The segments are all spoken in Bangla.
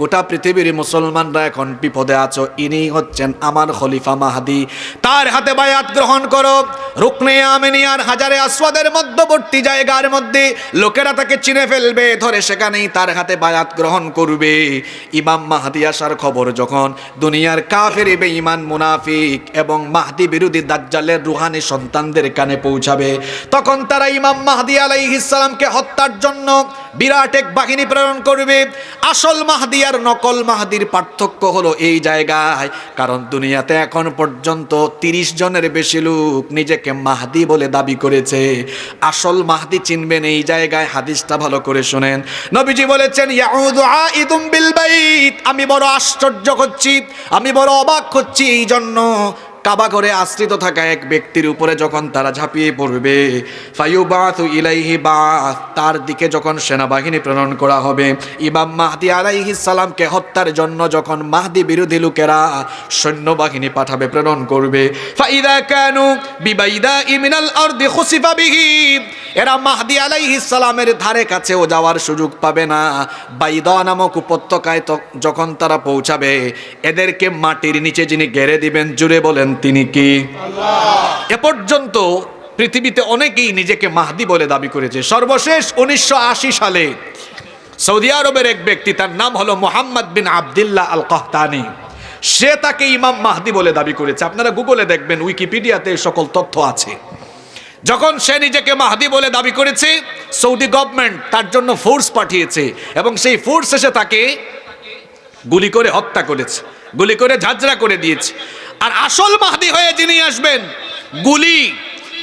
গোটা পৃথিবীর মুসলমানরা এখন বিপদে আছো। ইনি হচ্ছেন আমার খলিফা মাহাদি। তার হাতে বায়াত গ্রহণ করো। রুকনে আমিনিয়ার হাজারে আসওয়াদের মধ্যবর্তী জায়গার মধ্যে লোকেরা তাকে চিনে ফেলবে, ধরে সেখানেই তার হাতে বায়াত গ্রহণ করবে। ইমাম মাহাদি আসার খবর যখন দুনিয়ার কাফের, বেঈমান, মুনাফিক এবং মাহাদি বিরোধী দাজ্জালের রুহানি সন্তানদের কানে পৌঁছাবে, তখন তারা ইমাম মাহাদি আলাইহিস সালামকে হত্যার জন্য বিরাট এক বাহিনী প্রেরণ করবে। আসল মাহদি আর নকল মাহাদির পার্থক্য হলো এই জায়গায়। কারণ দুনিয়াতে এখন পর্যন্ত তিরিশ জনের বেশি লোক নিজেকে মাহাদি বলে দাবি করেছে। আসল মাহাদি চিনবেন এই জায়গায়, হাদিসটা ভালো করে শোনেন। নবীজি বলেছেন বিল আমি বড় আশ্চর্য করছি আমি বড় অবাক করছি এই জন্য কাবা করে আশ্রিত থাকা এক ব্যক্তির উপরে যখন তারা ঝাঁপিয়ে পড়বে ফাইউবাথু ইলাইহি বাথ তার দিকে যখন সেনাবাহিনী প্রেরণ করা হবে, ইমাম মাহদি আলাইহিস সালামকে হত্যার জন্য যখন মাহদি বিরোধী লোকেরা সৈন্যবাহিনী পাঠাবে, প্রেরণ করবে, ফাইদা কানু বিবাইদা ইমিনাল আরদি খুসিফা বিহি, এরা মাহদি আলাইহিস সালামের ধারে কাছেও যাওয়ার সুযোগ পাবে না। বাইদা নামক উপত্যকায় যখন তারা পৌঁছাবে, এদেরকে মাটির নিচে যিনি গেড়ে দিবেন, জুড়ে বলেন তিনি কি? এ পর্যন্ত পৃথিবীতে অনেকেই নিজেকে মাহদি বলে দাবি করেছে। সর্বশেষ উনিশশো সালে সৌদি আরবের এক ব্যক্তি, তার নাম হলো Mohammad bin Abdullah al Qahtani সে তাকে ইমাম মাহদি বলে দাবি করেছে। আপনারা গুগলে দেখবেন, উইকিপিডিয়াতে সকল তথ্য আছে। যখন সে নিজেকে মাহদি বলে দাবি করেছে, সৌদি গভর্নমেন্ট তার জন্য ফোর্স পাঠিয়েছে এবং সেই ফোর্স এসে তাকে গুলি করে হত্যা করেছে, গুলি করে ঝাঁঝরা করে দিয়েছে। আর আসল মাহদি হয়ে যিনি আসবেন, গুলি,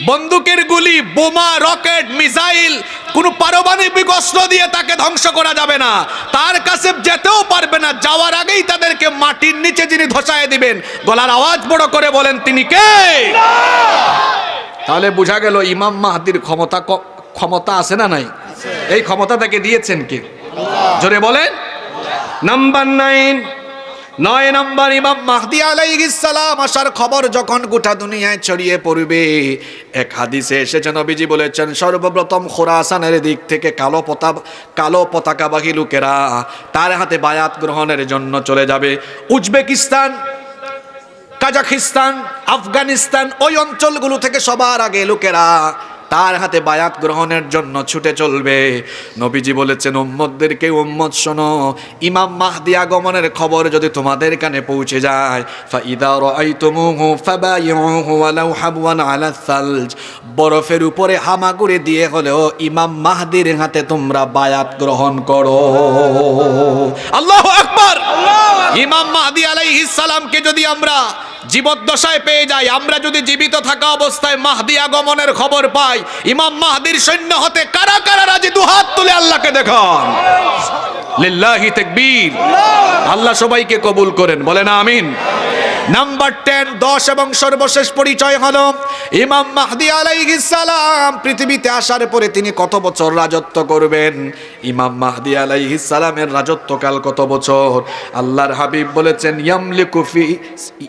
বন্দুকের গুলি, বোমা, রকেট, মিসাইল, কোনো পারমাণবিক অস্ত্র দিয়ে তাকে ধ্বংস করা যাবে না। তার কাছে যেতেও পারবে না। যাওয়ার আগেই তাদেরকে মাটির নিচে যিনি ধসায় দিবেন, গলার আওয়াজ বড় করে বলেন, তিনি কে? তাহলে বোঝা গেল ইমাম মাহাদির ক্ষমতা ক্ষমতা আছে না নাই? এই ক্ষমতা তাকে দিয়েছেন কে? জোরে বলেন। নাম্বার নাইন নয় নম্বর ইমাম মাহদি আলাইহিস সালাম আসার খবর যখন গোটা দুনিয়ায় ছড়িয়ে পড়বে, এক হাদিসে এসেছে নবীজি বলেছেন, সর্বপ্রথম খোরাসানের দিক থেকে কালো পতা কালো পতাকাবাহী লোকেরা তার হাতে বায়াত গ্রহণের জন্য চলে যাবে। উজবেকিস্তান, কাজাখিস্তান, আফগানিস্তান, ওই অঞ্চলগুলো থেকে সবার আগে লোকেরা তার হাতে বায়াত গ্রহণের জন্য ছুটে চলবে। নবীজি বলেছেন উম্মদদেরকে উম্মদ শোনো। ইমাম মাহদি আগমনের খবর যদি তোমাদের কানে পৌঁছে যায় আলা সালজ। বরফের উপরে হামাগুড়ি দিয়ে হলেও ইমাম মাহদির হাতে তোমরা বায়াত গ্রহণ করো। আল্লাহু আকবার! ইমাম মাহদি আলাইহিস সালামকে যদি আমরা জীবদ্দশায় পেয়ে যাই, আমরা যদি জীবিত থাকা অবস্থায় মাহদি আগমনের খবর পাই ইমাম মাহাদির সৈন্য হতে কারা কারা রাজি? দুহাত তুলে আল্লাহকে দেখান। লিল্লাহি তেকবীর। আল্লাহ সবাইকে কবুল করেন। বলেন আমিন। নাম্বার টেন, দশ এবং সর্বশেষ পরিচয় হল ইমাম মাহদি আলাইহিস সালাম। পৃথিবীতে আসার পরে তিনি কত বছর রাজত্ব করবেন? ইমাম মাহদি আলাইহিস সালামের রাজত্বকাল কত বছর? আল্লাহর হাবিব বলেছেন ইয়ামলিকু ফি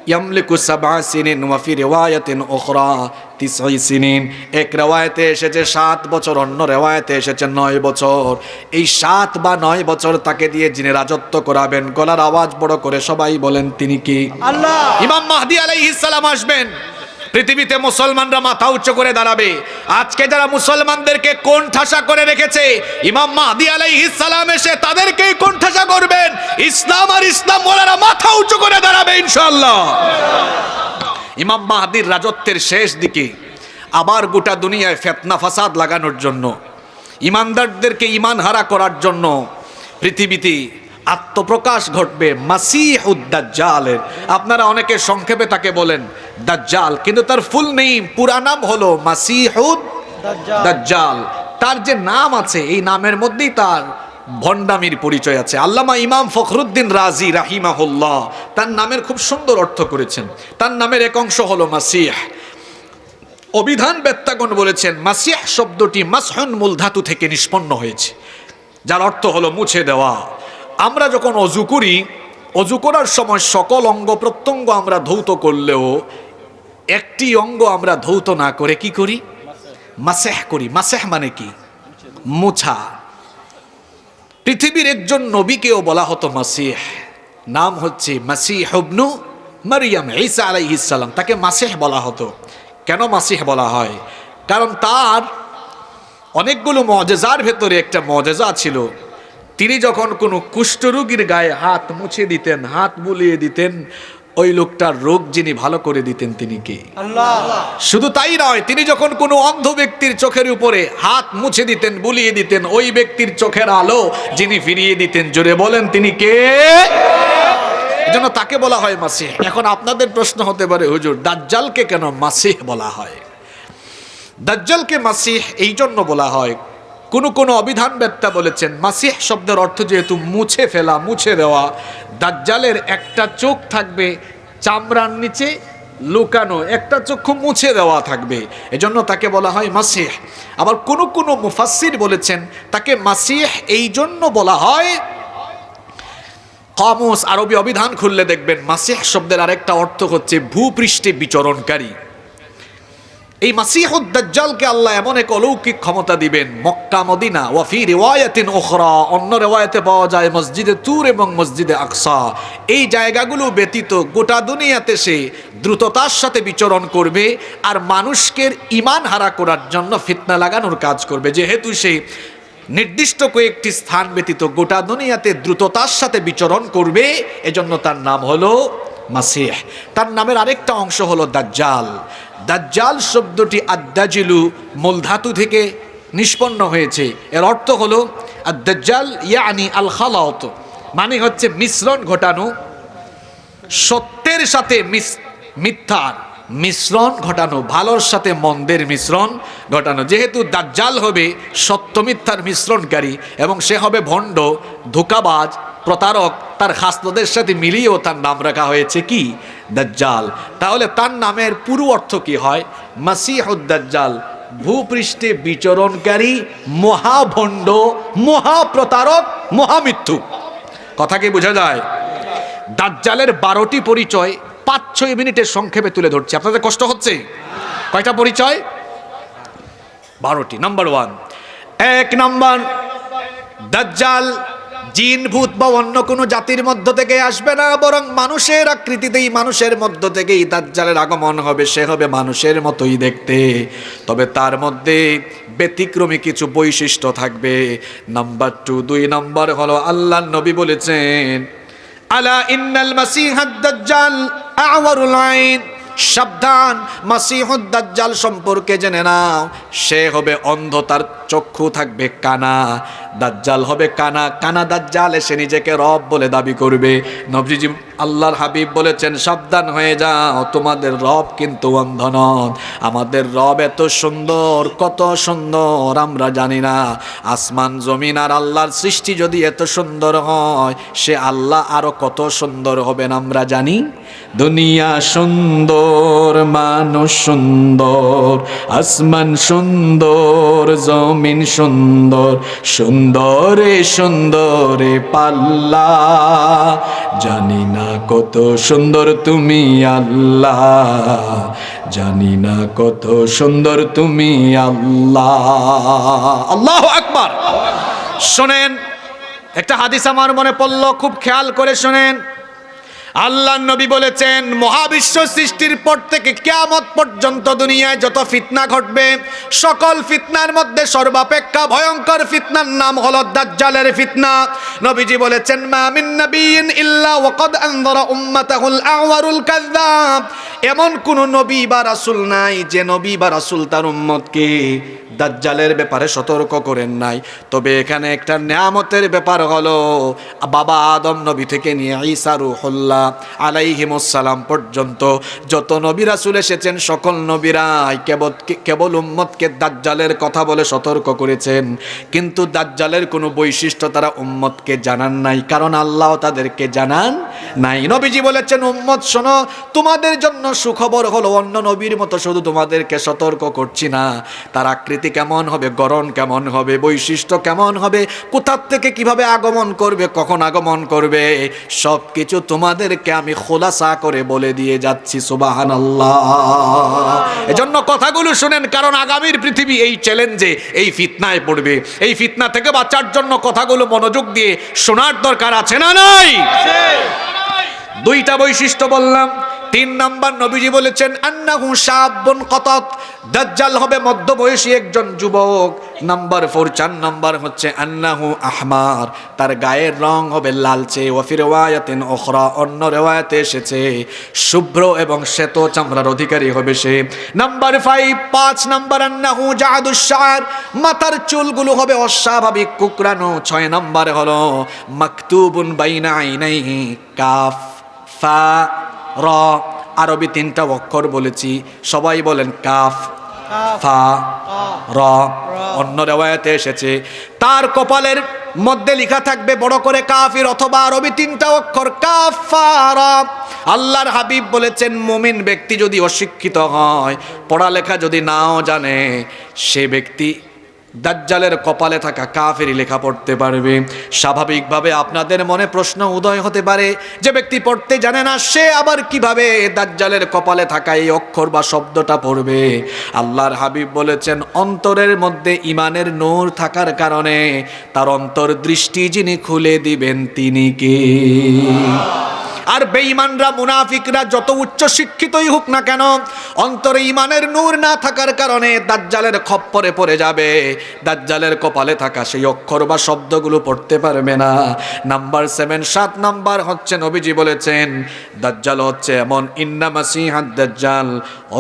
ইয়ামলিকু সাবআ সিনিন ওয়া ফি রিওয়ায়াতিন উখরা তিসই সিনিন। এক রেওয়ায়তে এসেছে সাত বছর অন্য রেওয়ায়তে এসেছে নয় বছর। এই সাত বা নয় বছর তাকে দিয়ে যিনি রাজত্ব করাবেন গলার আওয়াজ বড় করে সবাই বলেন তিনি কি? আল্লাহ! ইমাম মাহদি আলাইহিস সালাম আসবেন। পৃথিবীতে মুসলমানরা মাথা উঁচু করে দাঁড়াবে। আজকে যারা মুসলমানদেরকে কোন ঠাসা করে রেখেছে, ইমাম মাহদি আলাইহিস সালাম এসে তাদেরকেই কোন ঠাসা করবেন। ইসলাম আর ইসলাম ওনারা মাথা উঁচু করে দাঁড়াবে ইনশাআল্লাহ। ইমাম মাহাদির রাজত্বের শেষ দিকে আবার গোটা দুনিয়ায় ফেতনা, ফাসাদ লাগানোর জন্য, ইমানদারদেরকে ইমান হারা করার জন্য পৃথিবীতে আত্মপ্রকাশ ঘটবে মাসিহুদ্দাজ্জালের আপনারা অনেকে সংক্ষেপে তাকে বলেন দাজ্জাল। কিন্তু তার ফুল নেম পুরা নাম হলো মাসিহুদ দাজ্জাল। তার যে নাম আছে এই নামের মধ্যেই তার ভণ্ডামির পরিচয় আছে। আল্লামা ইমাম ফখরুদ্দিন রাজি রাহিমাহুল্লাহ তার নামের খুব সুন্দর অর্থ করেছেন। তার নামের এক অংশ হলো মাসিহ। অভিধান বেত্তাগণ বলেছেন মাসিহ শব্দটি মাসহুন মূল ধাতু থেকে নিষ্পন্ন হয়েছে যার অর্থ হলো মুছে দেওয়া। আমরা যখন অজু করি অজু করার সময় সকল অঙ্গ প্রত্যঙ্গ আমরা ধৌত করলেও একটি অঙ্গ আমরা ধৌত না করে কি করি? মাসেহ করি। মাসেহ মানে কি? মুছা। পৃথিবীর একজন নবীকেও বলা হতো মাসিহ। নাম হচ্ছে মাসিহ হবনু মারিয়াম ঈসা আলাইহিসসালাম তাকে মাসেহ বলা হতো। কেন মাসিহ বলা হয়? কারণ তার অনেকগুলো মজেজার ভেতরে একটা মজেজা ছিল। তিনি যখন কোনো কুষ্ঠরোগীর গায়ে হাত মুছে দিতেন, হাত বুলিয়ে দিতেন ওই লোকটার রোগ যিনি ভালো করে দিতেন তিনি কে? শুধু তাই নয় তিনি যখন কোনো অন্ধ ব্যক্তির চোখের উপরে হাত মুছে দিতেন বুলিয়ে দিতেন ওই ব্যক্তির চোখের আলো যিনি ফিরিয়ে দিতেন জোরে বলেন তিনি কে? এজন্য তাকে বলা হয় মাসিহ। এখন আপনাদের প্রশ্ন হতে পারে হুজুর দাজ্জালকে কেন মাসিহ বলা হয়? দাজ্জালকে মাসিহ এই জন্য বলা হয় কোন কোন অবিধান বেত্তা বলেছেন, মাসিহ শব্দের অর্থ যেহেতু মুছে ফেলা, মুছে দেওয়া, দাজ্জালের একটা চোখ থাকবে চামড়ার নিচে লুকানো, একটা চক্ষু মুছে দেওয়া থাকবে। এজন্য তাকে বলা হয় মাসিহ। আবার কোন কোন মুফাসসির বলেছেন, তাকে মাসিহ এই জন্য বলা হয় কামুস আরবি অভিধান খুললে দেখবেন মাসিহ শব্দের আরেকটা অর্থ হচ্ছে ভূপৃষ্ঠে বিচরণকারী। এই মাসিহুদ দাজ্জালকে আল্লাহ এমন এক অলৌকিক ক্ষমতা দিবেন, মক্কা, মদিনা ওয়াফি রিওয়ায়াতিন ওখরা অন্য রেওয়ায়াতে পাওয়া যায় মসজিদে তুর এবং মসজিদে আকসা। এই জায়গাগুলো ব্যতীত গোটা দুনিয়াতে সে দ্রুততার সাথে বিচরণ করবে আর মানুষকে ইমান হারা করার জন্য ফিতনা লাগানোর কাজ করবে। যেহেতু সে নির্দিষ্ট কয়েকটি স্থান ব্যতীত গোটা দুনিয়াতে দ্রুততার সাথে বিচরণ করবে, এজন্য তার নাম হলো মাসিহ। তার নামের আরেকটা অংশ হলো দাজ্জাল। দাজ্জাল শব্দটি আদ্দাজিলু মূলধাতু থেকে নিষ্পন্ন হয়েছে। এর অর্থ হলো, আদ্দাজ্জাল ইয়ানি আল খালাওত মানে হচ্ছে মিশ্রণ ঘটানো, সত্যের সাথে মিথ্যার। মিশ্রণ ঘটানো, ভালোর সাথে মন্দের মিশ্রণ ঘটানো। যেহেতু দাজ্জাল হবে সত্য মিথ্যার মিশ্রণকারী এবং সে হবে ভণ্ড, ধোকাবাজ, প্রতারক, তার খাসলদের সাথে মিলিয়েও তার নাম রাখা হয়েছে কি? দাজ্জাল। তাহলে তার নামের পুরো অর্থ কি হয়? মাসিহুদ্দাজ্জাল ভূপৃষ্ঠে বিচরণকারী, মহাভণ্ড, মহাপ্রতারক, মহামিথ্যুক। কথা কি বোঝা যায়? দাজ্জালের বারোটি পরিচয় পাঁচ ছয় মিনিটের সংক্ষেপে তুলে ধরছি। আপনাদের কষ্ট হচ্ছে? কয়টা পরিচয়? বারোটি। নাম্বার ওয়ান এক নাম্বার, দাজ্জাল জিন ভূত বা অন্য কোনো জাতির মধ্য থেকে আসবে না, বরং মানুষের আকৃতিতেই মানুষের মধ্য থেকেই দাজ্জালের আগমন হবে, সে হবে মানুষের মতোই দেখতে। তবে তার মধ্যে ব্যতিক্রমী কিছু বৈশিষ্ট্য থাকবে। নাম্বার টু দুই নাম্বার হলো আল্লাহ নবী বলেছেন, আলা ইন্নাল মাসিহাদ দাজ্জাল আওয়ারুল আইন, সাবধান, মাসিহুদ দাজ্জাল সম্পর্কে জেনে নাও। সে হবে অন্ধ, তার চক্ষু থাকবে কানা। দাজ্জাল হবে কানা কানা দাজ্জাল এসে নিজেকে রব বলে দাবি করবে। নবজিজি আল্লাহর হাবিব বলেছেন, সাবধান হয়ে যাও, তোমাদের রব কিন্তু অন্ধ নন। আমাদের রব এত সুন্দর, কত সুন্দর, আমরা জানি না। আসমান, জমিন আর আল্লাহর সৃষ্টি যদি এত সুন্দর হয়, সে আল্লাহ আরও কত সুন্দর হবেন আমরা জানি? দুনিয়া সুন্দর, মানুষ সুন্দর, আসমান সুন্দর, জমিন সুন্দর, সুন্দরে সুন্দরে পাল্লা। জানি না কত সুন্দর তুমি আল্লাহ। জানি না কত সুন্দর তুমি আল্লাহ। আল্লাহ আকবার। শোনেন, একটা হাদিস আমার মনে পড়ল, খুব খেয়াল করে শোনেন। আল্লাহ নবী বলেছেন, মহাবিশ্ব সৃষ্টির পর থেকে কেয়ামত পর্যন্ত দুনিয়ায় যত ফিতনা ঘটবে, সকল ফিতনার মধ্যে সর্বাপেক্ষা ভয়ঙ্কর ফিতনার নাম হলো দাজ্জালের ফিতনা। নবীজি বলেছেন, মা মিন নাবিয়িন ইল্লা ওয়াকাদ আনযারা উম্মাতাহুল আওয়ারুল কাযযাব। এমন কোন নবী বা রাসূল নাই যে নবী বা রাসূল তার উম্মতকে দাজ্জালের ব্যাপারে সতর্ক করেন নাই। তবে এখানে একটা নিয়ামতের ব্যাপার হলো, বাবা আদম নবী থেকে নিয়ে ঈসা রুহুল্লাহ আলাইহিমুসসালাম পর্যন্ত যত নবীরা রাসূল এসেছেন, সকল নবীরাই কেবল কেবল উম্মতকে দাজ্জালের কথা বলে সতর্ক করেছেন। কিন্তু দাজ্জালের কোনো বৈশিষ্ট্য তারা উম্মতকে জানান নাই, কারণ আল্লাহ তাদেরকে জানান নাই। নবীজি বলেছেন, উম্মত, শোনো, তোমাদের জন্য সুখবর হলো, অন্য নবীর মতো শুধু তোমাদেরকে সতর্ক করছি না। তার আকৃতি কেমন হবে গড়ন কেমন হবে বৈশিষ্ট্য কেমন হবে কোথার থেকে কীভাবে আগমন করবে কখন আগমন করবে সব কিছু তোমাদেরকে আমি খোলাসা করে বলে দিয়ে যাচ্ছি সুবাহান আল্লাহ এজন্য কথাগুলো শুনেন কারণ আগামীর পৃথিবী এই চ্যালেঞ্জে এই ফিতনায় পড়বে। এই ফিতনা থেকে বাঁচার জন্য কথাগুলো মনোযোগ দিয়ে শোনার দরকার আছে না নাই? দুইটা বৈশিষ্ট্য বললাম তিন নাম্বার নবীজি বলেছেন, আন্নাহু শাবুন কতত। দাজ্জাল হবে মধ্যবয়সী একজন যুবক। নাম্বার ফোর, চার নাম্বার হচ্ছে, আন্নাহু আহমার। তার গায়ের রং হবে লালচে। ওয়াফি রেওয়ায়াতিন ওখরা অন্য রেওয়ায়াতে এসেছে। শুভ্র এবং শ্বেত চামড়ার অধিকারী হবে সে। নাম্বার ফাইভ, পাঁচ নাম্বার, আন্নাহু জাহাদুসার মাথার চুলগুলো হবে অস্বাভাবিক কুকরানো ছয় নাম্বার হলো, মাকতুবুন বাইনা আইনাইহি কাফ ফা র আরবি তিনটা অক্ষর বলেছি। সবাই বলেন কাফ ফা র। অন্য রেওয়ায়াতে এসেছে। তার কপালের মধ্যে লেখা থাকবে বড় করে কাফির অথবা আরবি তিনটা অক্ষর কাফ ফা র। আল্লাহর হাবিব বলেছেন মুমিন ব্যক্তি যদি অশিক্ষিত হয় পড়ালেখা যদি নাও জানে সে ব্যক্তি দাজ্জালের কপালে থাকা কাফেরি লেখা পড়তে পারবে। স্বাভাবিকভাবে আপনাদের মনে প্রশ্ন উদয় হতে পারে, যে ব্যক্তি পড়তে জানে না, সে আবার কীভাবে দাজ্জালের কপালে থাকা এই অক্ষর বা শব্দটা পড়বে? আল্লাহর হাবিব বলেছেন, অন্তরের মধ্যে ইমানের নূর থাকার কারণে তার অন্তর দৃষ্টি যিনি খুলে দিবেন তিনি কে? আর বেঈমানরা, মুনাফিকরা যত উচ্চ শিক্ষিতই হোক না কেন, অন্তরে ইমানের নূর না থাকার কারণে দাজ্জালের খপ্পরে পড়ে যাবে। দাজ্জালের কপালে থাকা সেই অক্ষর বা শব্দগুলো পড়তে পারবে না। নাম্বার সেভেন, সাত নাম্বার হচ্ছে নবীজি বলেছেন, দাজ্জাল হচ্ছে এমন, ইন্না মাসিহাদ দাজ্জাল,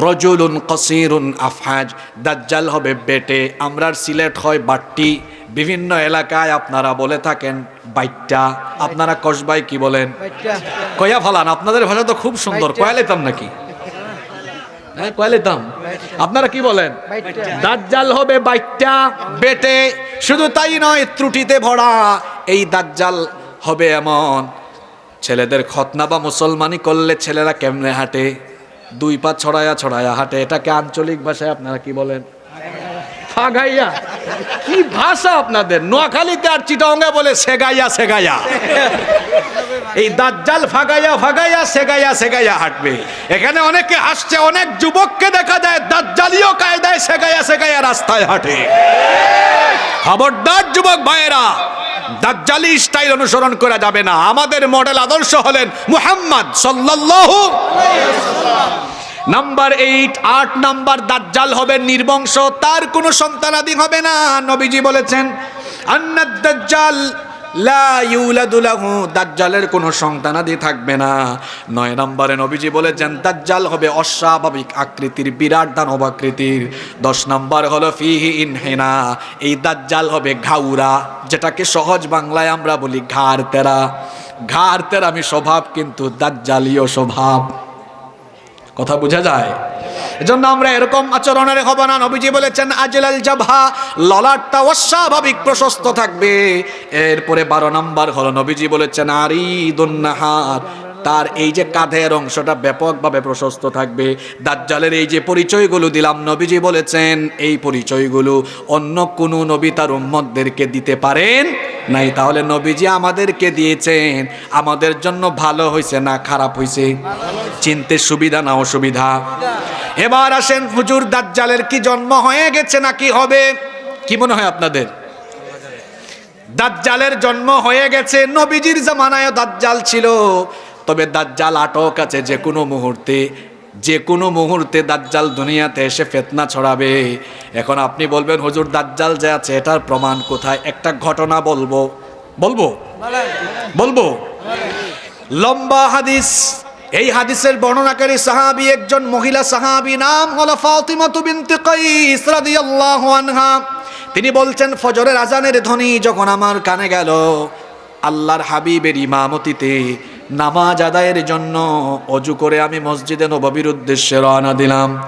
রজুলুন কসিরুন আফহাজ। দাজ্জাল হবে বেটে, আমরার সিলেট হয় বাট্টি। বিভিন্ন এলাকায় আপনারা বলে থাকেন বাইটটা। আপনারা কসবাই কি বলেন? কয়া ফালান? আপনাদের ভাষা তো খুব সুন্দর। কয়া লেতাম নাকি? হ্যাঁ কয়া লেতাম। আপনারা কি বলেন? দাজ্জাল হবে বাইটটা। বেটে শুধু তাই নয় ত্রুটিতে ভরা। এই দাজ্জাল হবে এমন। ছেলেদের খতনা বা মুসলমানি করলে ছেলেরা কেমনে হাঁটে? দুই পা ছড়ায়া ছড়ায়া হাঁটে। এটাকে আঞ্চলিক ভাষায় আপনারা কি বলেন? ফাগাইয়া কি ভাষা আপনাদের? নোয়াখালীতে আর চিটাঙ্গে বলে সেগাইয়া সেগাইয়া। এই দাজ্জাল ফাগাইয়া ফাগাইয়া সেগাইয়া সেগাইয়া হাঁটবে। এখানে অনেকে আসছে, অনেক যুবককে দেখা যায় দাজ্জালিও কায়দায় সেগাইয়া সেগাইয়া রাস্তায় হাঁটে। খবরদার যুবক ভাইয়েরা, দাজ্জালি স্টাইল অনুসরণ করা যাবে না। আমাদের মডেল আদর্শ হলেন মুহাম্মদ সাল্লাল্লাহু নাম্বার এইট আট নাম্বার দাজ্জাল হবে নির্বংশ, তার কোনো সন্তানাদি হবে না, নবীজি বলেছেন। আন্নাদ দাজ্জাল দাজ্জালের কোনো সন্তানাদি থাকবে না। নয় নম্বরে নবীজি বলেছেন, দাজ্জাল হবে অস্বাভাবিক আকৃতির, বিরাট দানব আকৃতির। দশ নম্বর হলো ফিহি ইনহেনা, এই দাজ্জাল হবে ঘাউরা, যেটাকে সহজ বাংলায় আমরা বলি ঘাড় তেরা। ঘাড় তেরামি স্বভাব, কিন্তু দাজ্জালীয় স্বভাব। কথা বোঝা যায়। এজন্য আমরা এরকম আচরণের হব না নবীজি বলেছেন, আজলাল জাভা ললাটটা অস্বাভাবিক, প্রশস্ত থাকবে। এরপরে বারো নম্বর হলো, নবীজি বলেছেন আরিদুন্নাহার তার এই যে কাঁধের অংশটা ব্যাপকভাবে প্রশস্ত থাকবে। দাজ্জালের এই যে পরিচয়গুলো দিলাম, নবীজি বলেছেন, এই পরিচয়গুলো অন্য কোনো নবী তার উম্মতদেরকে দিতে পারেন নাই, তাহলে নবীজি আমাদেরকে দিয়েছেন। আমাদের জন্য ভালো হয়েছে না খারাপ হয়েছে চিনতে সুবিধা না অসুবিধা? এবার আসেন, হুজুর দাজ্জালের কি জন্ম হয়ে গেছে নাকি হবে? কি মনে হয় আপনাদের? দাজ্জালের জন্ম হয়ে গেছে, নবীজির জামানায় দাজ্জাল ছিল। তবে দাজ্জাল আটক আছে যে কোনো মুহূর্তে। যে কোনো মুহূর্তে দাজ্জাল দুনিয়াতে এসে ফেতনা ছড়াবে। এখন আপনি বলবেন, হুজুর, দাজ্জাল যে আছে, এটার প্রমাণ কোথায়? একটা ঘটনা বলব। বলব? বলব? লম্বা হাদিস। এই হাদিসের বর্ণনাকারী সাহাবী, একজন মহিলা সাহাবি, নাম হলো ফাতিমা বিনতে কাইস রাদিয়াল্লাহু আনহা। তিনি বলছেন, ফজরের আজানের ধ্বনি যখন আমার কানে গেল, আল্লাহর হাবিবের ইমামতিতে নামাজ আদায়ের জন্য অজু করে আমি মসজিদে নববীর উদ্দেশ্যে রওনা দিলাম।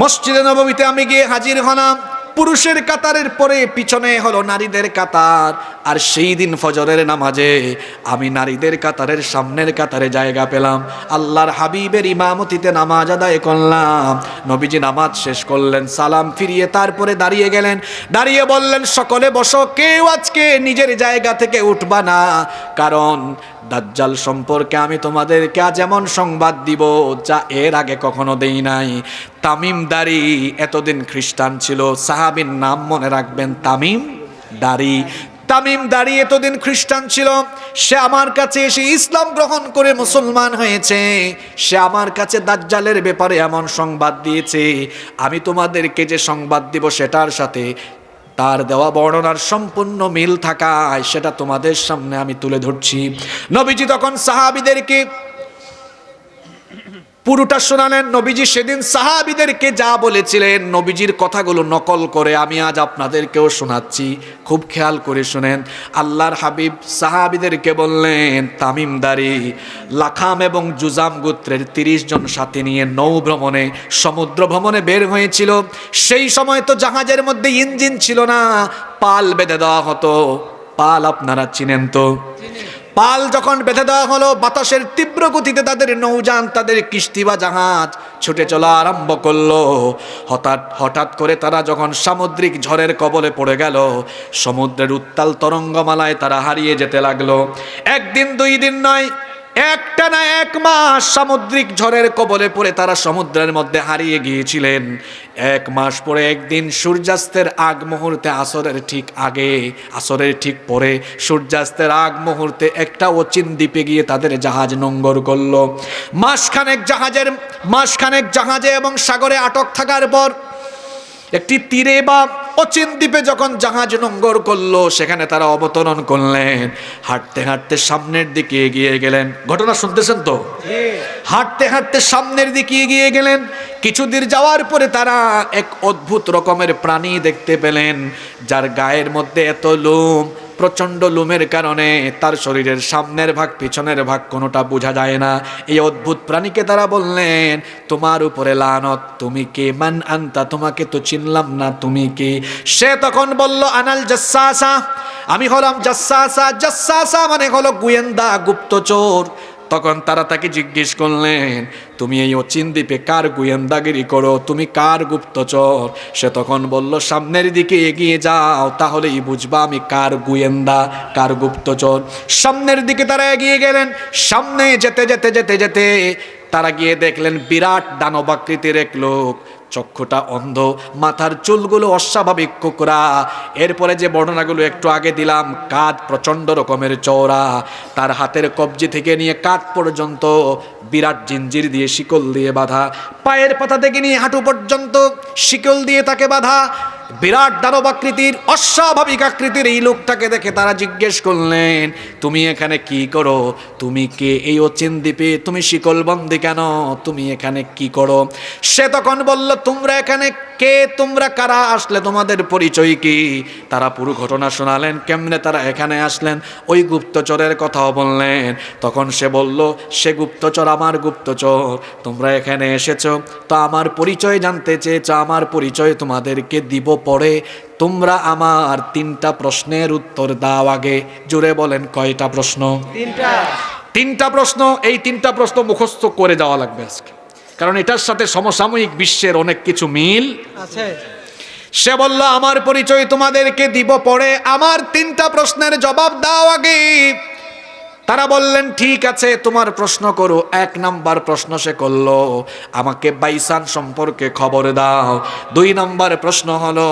মসজিদে নববীতে আমি গিয়ে হাজির হলাম। পুরুষের কাতারের পরে পিছনে হলো নারীদের কাতার। আর সেই দিন ফজরের নামাজে আমি নারীদের কাতারের সামনের কাতারে জায়গা পেলাম। আল্লাহর হাবিবের ইমামতিতে নামাজ আদায় করলাম। নবীজি নামাজ শেষ করলেন, সালাম ফিরিয়ে তারপরে দাঁড়িয়ে গেলেন। দাঁড়িয়ে বললেন, সকলে বসো, কেউ আজকে নিজের জায়গা থেকে উঠবা না। কারণ দাজ্জাল সম্পর্কে আমি তোমাদেরকে আজ এমন সংবাদ দিব যা এর আগে কখনো দেই নাই। তামিম দাড়ি এতদিন খ্রিস্টান ছিল, সাহাবির নাম মনে রাখবেন তামিম দাড়ি তামিম দাঁড়িয়ে এতদিন খ্রিস্টান ছিল, সে আমার কাছে এসে ইসলাম গ্রহণ করে মুসলমান হয়েছে। সে আমার কাছে দাজ্জালের ব্যাপারে এমন সংবাদ দিয়েছে। আমি তোমাদেরকে যে সংবাদ দিব সেটার সাথে তার দেওয়া বর্ণনার সম্পূর্ণ মিল থাকায় সেটা তোমাদের সামনে আমি তুলে ধরছি। নবীজি তখন সাহাবিদেরকে পুরোটা শোনালেন, নবীজি সেদিন সাহাবিদেরকে যা বলেছিলেন, নবীজির কথাগুলো নকল করে আমি আজ আপনাদেরকেও শোনাচ্ছি। খুব খেয়াল করে শোনেন, আল্লাহর হাবিব সাহাবিদেরকে বললেন, তামিমদারি, লাখাম এবং জুজাম গোত্রের তিরিশ জন সাথে নিয়ে নৌ ভ্রমণে, সমুদ্র ভ্রমণে বের হয়েছিল। সেই সময় তো জাহাজের মধ্যে ইঞ্জিন ছিল না, পাল বেঁধে দেওয়া হতো। পাল আপনারা চিনেন তো? পাল যখন বেঁধে দেওয়া হলো, বাতাসের তীব্র গতিতে তাদের নৌযান, তাদের কিস্তি বা জাহাজ ছুটে চলা আরম্ভ করল। হঠাৎ হঠাৎ করে তারা যখন সামুদ্রিক ঝড়ের কবলে পড়ে গেল, সমুদ্রের উত্তাল তরঙ্গমালায় তারা হারিয়ে যেতে লাগল। একদিন, দুই দিন নয় একটা না এক মাস সামুদ্রিক ঝড়ের কবলে পড়ে তারা সমুদ্রের মধ্যে হারিয়ে গিয়েছিলেন। এক মাস পরে একদিন সূর্যাস্তের আগ মুহূর্তে, আসরের ঠিক আগে, আসরের ঠিক পরে সূর্যাস্তের আগ মুহূর্তে একটা অচিন দ্বীপে গিয়ে তাদের জাহাজ নোঙ্গর করল। মাসখানেক জাহাজের, মাসখানেক জাহাজে এবং সাগরে আটক থাকার পর একটি তীরে বা অচিন দ্বীপে যখন জাহাজ নোঙ্গর করল সেখানে তারা অবতরণ করলেন। হাঁটতে হাঁটতে সামনের দিকে এগিয়ে গেলেন। ঘটনা শুনতেছেন তো? হাঁটতে হাঁটতে সামনের দিকে এগিয়ে গেলেন। কিছু দূর যাওয়ার পরে তারা এক অদ্ভুত রকমের প্রাণী দেখতে পেলেন যার গায়ের মধ্যে এত লোম প্রচণ্ড লুমের কারণে তার শরীরের সামনের ভাগ, পিছনের ভাগ কোনোটা বোঝা যায় না। এই অদ্ভুত প্রাণীকে তারা বললেন, তোমার উপরে লানত, তুমি কে? মান আনতা? তোমাকে তো চিনলাম না, তুমি কে? সে তখন বলল, আনাল জাসা আমি হলাম জাসা জাসা মানে হলো গুয়েন্দা, গুপ্তচোর। তখন তারা তাকে জিজ্ঞেস করলেন, তুমি এই অচিন দ্বীপে কার গোয়েন্দাগিরি করো? তুমি কার গুপ্তচর? সে তখন বলল, সামনের দিকে এগিয়ে যাও, তাহলেই বুঝবা আমি কার গুয়েন্দা, কার গুপ্তচর। সামনের দিকে তারা এগিয়ে গেলেন। সামনে যেতে যেতে যেতে যেতে তারা গিয়ে দেখলেন বিরাট দানবাকৃতির এক লোক। চক্ষুটা অন্ধ, মাথার চুলগুলো অস্বাভাবিক কোকরা। এরপরে যে বর্ণনাগুলো একটু আগে দিলাম, কাঁধ প্রচণ্ড রকমের চওড়া, তার হাতের কবজি থেকে নিয়ে কাঁধ পর্যন্ত বিরাট জিঞ্জির দিয়ে শিকল দিয়ে বাঁধা, পায়ের পাতা থেকে নিয়ে হাঁটু পর্যন্ত শিকল দিয়ে তাকে বাঁধা, বিরাট দানব আকৃতির অস্বাভাবিক আকৃতির এই লোকটাকে দেখে তারা জিজ্ঞেস করলেন, তুমি এখানে কি করো? তুমি কে? এই অচিন দ্বীপে তুমি শিকলবন্দি কেন? তুমি এখানে কি করো? সে তখন বলল তোমরা এখানে কে তোমরা কারা আসলে তোমাদের পরিচয় কি? তারা পুরো ঘটনা শোনালেন কেমনে তারা এখানে আসলেন? ওই গুপ্তচরের কথাও বললেন। তখন সে বলল সে গুপ্তচর আমার গুপ্তচর তোমরা এখানে এসেছ তো আমার পরিচয় জানতে চেয়েছ আমার পরিচয় তোমাদেরকে দিব পরে। তোমরা আমার তিনটা প্রশ্নের উত্তর দাও আগে। জুড়ে বলেন কয়টা প্রশ্ন? তিনটা। তিনটা প্রশ্ন এই তিনটা প্রশ্ন মুখস্থ করে যাওয়া লাগবে আজকে। কারণ এটার সাথে সমসাময়িক বিশ্বের অনেক কিছু মিল। আছে। সে বলল আমার পরিচয় তোমাদেরকে দিব পরে। আমার তিনটা প্রশ্নের জবাব দাও আগে। তারা বললেন ঠিক আছে তোমার প্রশ্ন করো। এক নাম্বার প্রশ্ন সে করল আমাকে বাইসান সম্পর্কে খবর দাও। দুই নাম্বার প্রশ্ন হলো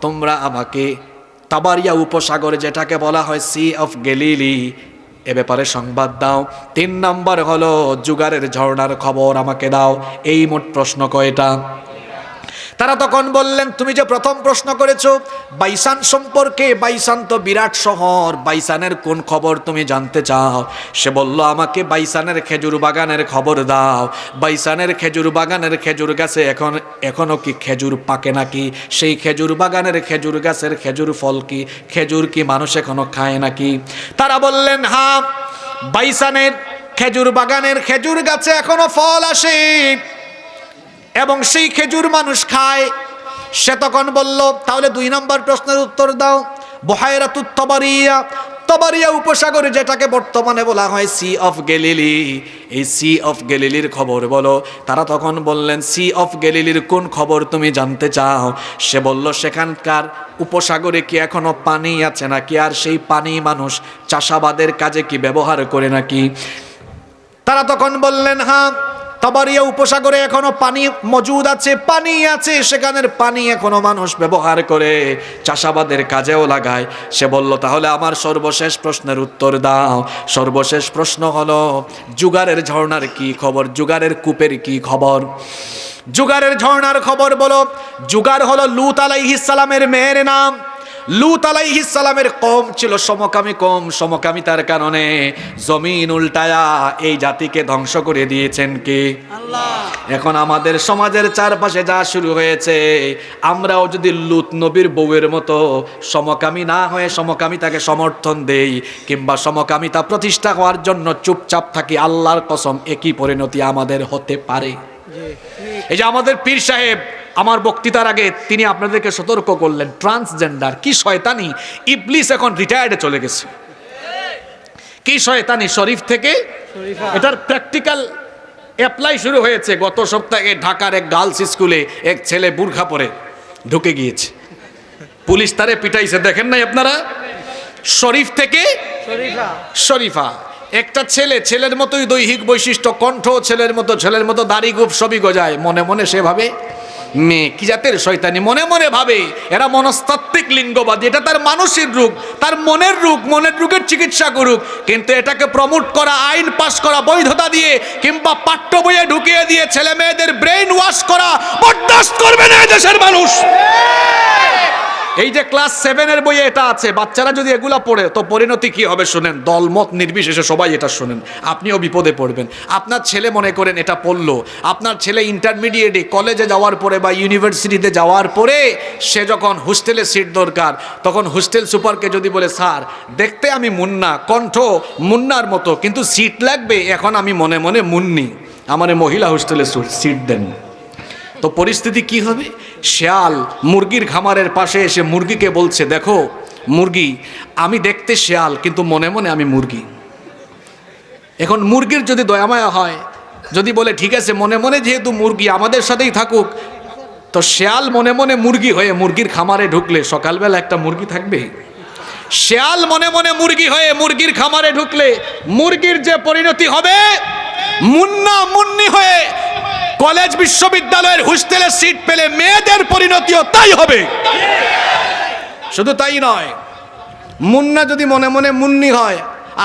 তোমরা আমাকে তাবারিয়া উপসাগর যেটাকে বলা হয় সি অফ গেলিলি এ ব্যাপারে সংবাদ দাও। তিন নম্বর হলো, জুগারের ঝর্ণার খবর আমাকে দাও। এই মোট প্রশ্ন কয়টা? তারা তখন বললেন, তুমি যে প্রথম প্রশ্ন করেছ, বাইসান সম্পর্কে, বাইসান তো বিরাট শহর, বাইসানের কোন খবর তুমি জানতে চাও? সে বলল, আমাকে বাইসানের খেজুর বাগানের খবর দাও। বাইসানের খেজুর বাগানের খেজুর গাছে এখন এখনও কি খেজুর পাকে নাকি? সেই খেজুর বাগানের খেজুর গাছের খেজুর ফল কি? খেজুর কি মানুষ এখনও খায় নাকি? তারা বললেন হ্যাঁ বাইসানের খেজুর বাগানের খেজুর গাছে এখনও ফল আসে। এবং সেই খেজুর মানুষ খায়। সে তখন বলল, তাহলে দুই নম্বর প্রশ্নের উত্তর দাও। বহায়রাতুত তবারিয়া। তবারিয়া উপসাগরে যেটাকে বর্তমানে বলা হয় সি অফ গেলিলি এই সি অফ গেলিলির খবর বলো। তারা তখন বললেন সি অফ গেলিলির কোন খবর তুমি জানতে চাও? সে বলল, সেখানকার উপসাগরে কি এখনও পানি আছে নাকি? আর সেই পানি মানুষ চাষাবাদের কাজে কি ব্যবহার করে নাকি? তারা তখন বললেন হ্যাঁ তাবারিয়া উপসাগরে এখনও পানি মজুদ আছে, পানি আছে। সেখানের পানি এখনও মানুষ ব্যবহার করে, চাষাবাদের কাজেও লাগায়। সে বলল, তাহলে আমার সর্বশেষ প্রশ্নের উত্তর দাও। সর্বশেষ প্রশ্ন হলো, জুগারের ঝর্ণার কি খবর? জুগারের কূপের কি খবর? জুগারের ঝর্ণার খবর বলো, জুগার হলো লুত আলাইহিস সালামের মেয়ের নাম। লুত আলাইহিস সালামের কম ছিল সমকামী কম সমকামিতার কারণে জমিন উল্টায়া এই জাতিকে ধ্বংস করে দিয়েছেন কে? এখন আমাদের সমাজের চারপাশে যা শুরু হয়েছে আমরাও যদি লুত নবীর বউয়ের মতো সমকামী না হয়ে সমকামিতাকে সমর্থন দেই কিংবা সমকামিতা প্রতিষ্ঠা হওয়ার জন্য চুপচাপ থাকি আল্লাহর কসম একই পরিণতি আমাদের হতে পারে। এই যে আমাদের পীর সাহেব আমার বক্তৃতার আগে তিনি আপনাদেরকে সতর্ক করলেন ট্রান্সজেন্ডার কি শয়তানি? ইবলিস এখন রিটায়ার্ডে চলে গেছে। কি শয়তানি? শরীফ থেকে এটার প্র্যাকটিক্যাল অ্যাপ্লাই শুরু হয়েছে। গত সপ্তাহে ঢাকার এক গার্লস স্কুলে এক ছেলে বুর্খা পরে ঢুকে গিয়েছে। পুলিশ তারে পিটাইছে দেখেন নাই আপনারা? শরীফ থেকে শরীফা। একটা ছেলে ছেলের মতোই দৈহিক বৈশিষ্ট্য কণ্ঠ ছেলের মতো ছেলের মতো দাড়ি গুপ সবই গজায়। মনে মনে সে ভাবে মেয়ে, কি জাতের শয়তানি? মনে মনে ভাবে, এরা মনস্তাত্ত্বিক লিঙ্গবাদী। এটা তার মানসিক রোগ তার মনের রোগ মনের রোগের চিকিৎসা করুক। কিন্তু এটাকে প্রমোট করা, আইন পাশ করা, বৈধতা দিয়ে, কিংবা পাঠ্য বইয়ে ঢুকিয়ে দিয়ে ছেলে মেয়েদের ব্রেন ওয়াশ করা, বরদাস্ত করবে না দেশের মানুষ। এই যে ক্লাস সেভেনের বইয়ে এটা আছে, বাচ্চারা যদি এগুলা পড়ে, তো পরিণতি কি হবে শুনেন? দলমত নির্বিশেষে সবাই এটা শুনেন, আপনিও বিপদে পড়বেন। আপনার ছেলে মনে করেন এটা পড়ল, আপনার ছেলে ইন্টারমিডিয়েটে কলেজে যাওয়ার পরে বা ইউনিভার্সিটিতে যাওয়ার পরে সে যখন হোস্টেলে সিট দরকার, তখন হোস্টেল সুপারকে যদি বলে, স্যার, দেখতে আমি মুন্না, কণ্ঠ মুন্নার মতো, কিন্তু সিট লাগবে, এখন আমি মনে মনে মুন্নি। আমার মহিলা হোস্টেলে সিট দেন। তো পরিস্থিতি কি হবে? শেয়াল মুরগির খামারের পাশে এসে মুরগিকে বলছে, দেখো, মুরগি, আমি দেখতে শেয়াল, কিন্তু মনে মনে আমি মুরগি। এখন মুরগির যদি দয়ামায়া হয়, যদি বলে, ঠিক আছে, মনে মনে যেহেতু মুরগি আমাদের সাথেই থাকুক, তো শেয়াল মনে মনে মুরগি হয়ে মুরগির খামারে ঢুকলে সকালবেলা একটা মুরগি থাকবে। শেয়াল মনে মনে মুরগি হয়ে মুরগির খামারে ঢুকলে মুরগির যে পরিণতি হবে, মুন্না মুন্নি হয়ে কলেজ বিশ্ববিদ্যালয়ের হোস্টেলে সিট পেলে মেয়েদের পরিণতিও তাই হবে। শুধু তাই নয়, মুন্না যদি মনে মনে মুন্নি হয়,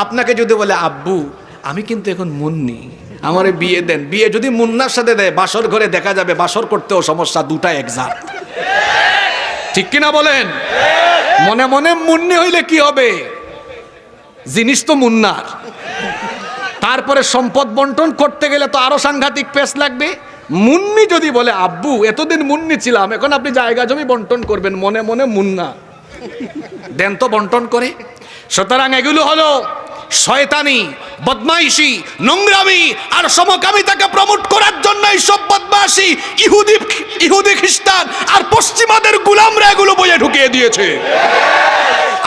আপনাকে যদি বলে, আব্বু, আমি কিন্তু এখন মুন্নি, আমার বিয়ে দেন। বিয়ে যদি মুন্নার সাথে দেয়, বাসর ঘরে দেখা যাবে, বাসর করতেও সমস্যা, দুটা এক্সাম ঠিক কিনা বলেন? মনে মনে মুন্নি হইলে কি হবে? জিনিস তো মুন্নার। তারপরে সম্পদ বন্টন করতে গেলে তো আরও সাংঘাতিক পেস লাগবে। মুন্নি যদি বলে, আব্বু, এতদিন মুন্নি ছিলাম, এখন আপনি জায়গা জমি বন্টন করবেন, মনে মনে মুন্না। দেন তো বন্টন করে। সুতরাং এগুলো হলো শয়তানি, বদমাইশি, নোংরামি আর সমকামিতাকে প্রমোট করার জন্য সব বদমাইশি ইহুদি ইহুদি খ্রিস্টান আর পশ্চিমাদের গুলামরা এগুলো বইয়ে ঢুকিয়ে দিয়েছে।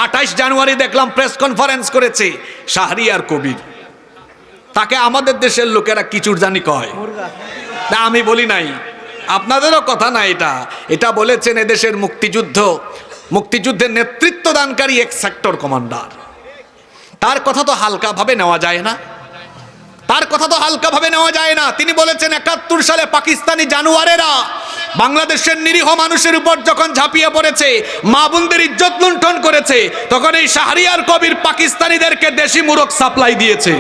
আঠাইশ জানুয়ারি দেখলাম প্রেস কনফারেন্স করেছে শাহরিয়ার কবির। তাকে আমাদের দেশের লোকেরা কিচুর জানি কয়। না আমি বলি নাই। আপনাদেরও কথা না এটা। এটা বলেছেন এদেশের মুক্তিযুদ্ধ, মুক্তিযুদ্ধের নেতৃত্ব দানকারী এক সেক্টর কমান্ডার তার কথা তো হালকাভাবে নেওয়া যায় না। তার কথা তো হালকাভাবে নেওয়া যায় না। তিনি বলেছেন, একাত্তর সালে পাকিস্তানি জানুয়ারেরা বাংলাদেশের নিরীহ মানুষের উপর যখন ঝাঁপিয়ে পড়েছে, মা বোনদের ইজ্জত লুণ্ঠন করেছে, তখন এই শাহরিয়ার কবির পাকিস্তানিদেরকে দেশি মুরগ সাপ্লাই দিয়েছে।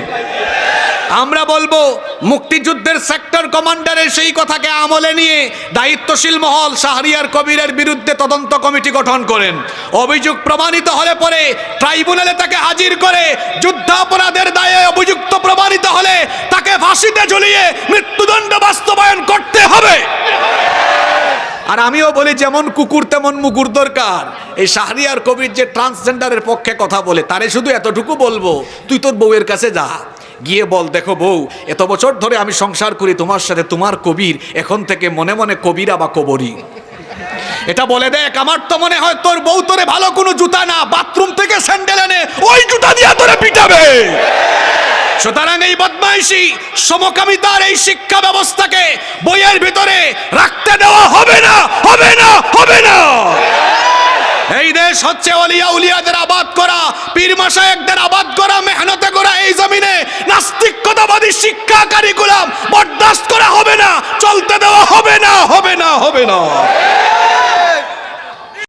আমরা বলব, মুক্তিযুদ্ধের সেক্টর কমান্ডারের সেই কথাকে আমলে নিয়ে দায়িত্বশীল মহল শাহরিয়ার কবিরের বিরুদ্ধে তদন্ত কমিটি গঠন করেন। অভিযোগ প্রমাণিত হলে পরে ট্রাইব্যুনালে তাকে হাজির করে যুদ্ধাপরাধের দায়ে অভিযুক্ত প্রমাণিত হলে তাকে ফাঁসিতে ঝুলিয়ে মৃত্যুদণ্ড বাস্তবায়ন করতে হবে। আর আমিও বলি, যেমন কুকুর তেমন মুকুর দরকার। এই শাহরিয়ার কবির যে ট্রান্সজেন্ডারের পক্ষে কথা বলে, তারে শুধু এতটুকু বলব, তুই তোর বউয়ের কাছে যা। গিয়ে বল, দেখো বউ, এত বছর ধরে আমি সংসার করি, তোমার সাথে তোমার কবির, এখন থেকে মনে মনে কবিরা বা কবরী। এটা বলে দেখ, আমার তো মনে হয় তোর বউ তোরে ভালো কোনো জুতা না, বাথরুম থেকে স্যান্ডেল এনে ওই জুতা দিয়া তোরে পিটাবে। সুতরাং এই বদমাইশি, সমকামিতার এই শিক্ষা ব্যবস্থাকে বইয়ের ভিতরে রাখতে দেওয়া হবে না হবে না হবে না। এই দেশ হচ্ছে অলিয়া উলিয়াদের আবাদ করা, পীর মাসায়কদের আবাদ করা, মেহনতে করা এই জমিনে নাস্তিকতাবাদী শিক্ষা কারিকুলাম বরদাস্ত করা হবে না, চলতে দেওয়া হবে না হবে না হবে না।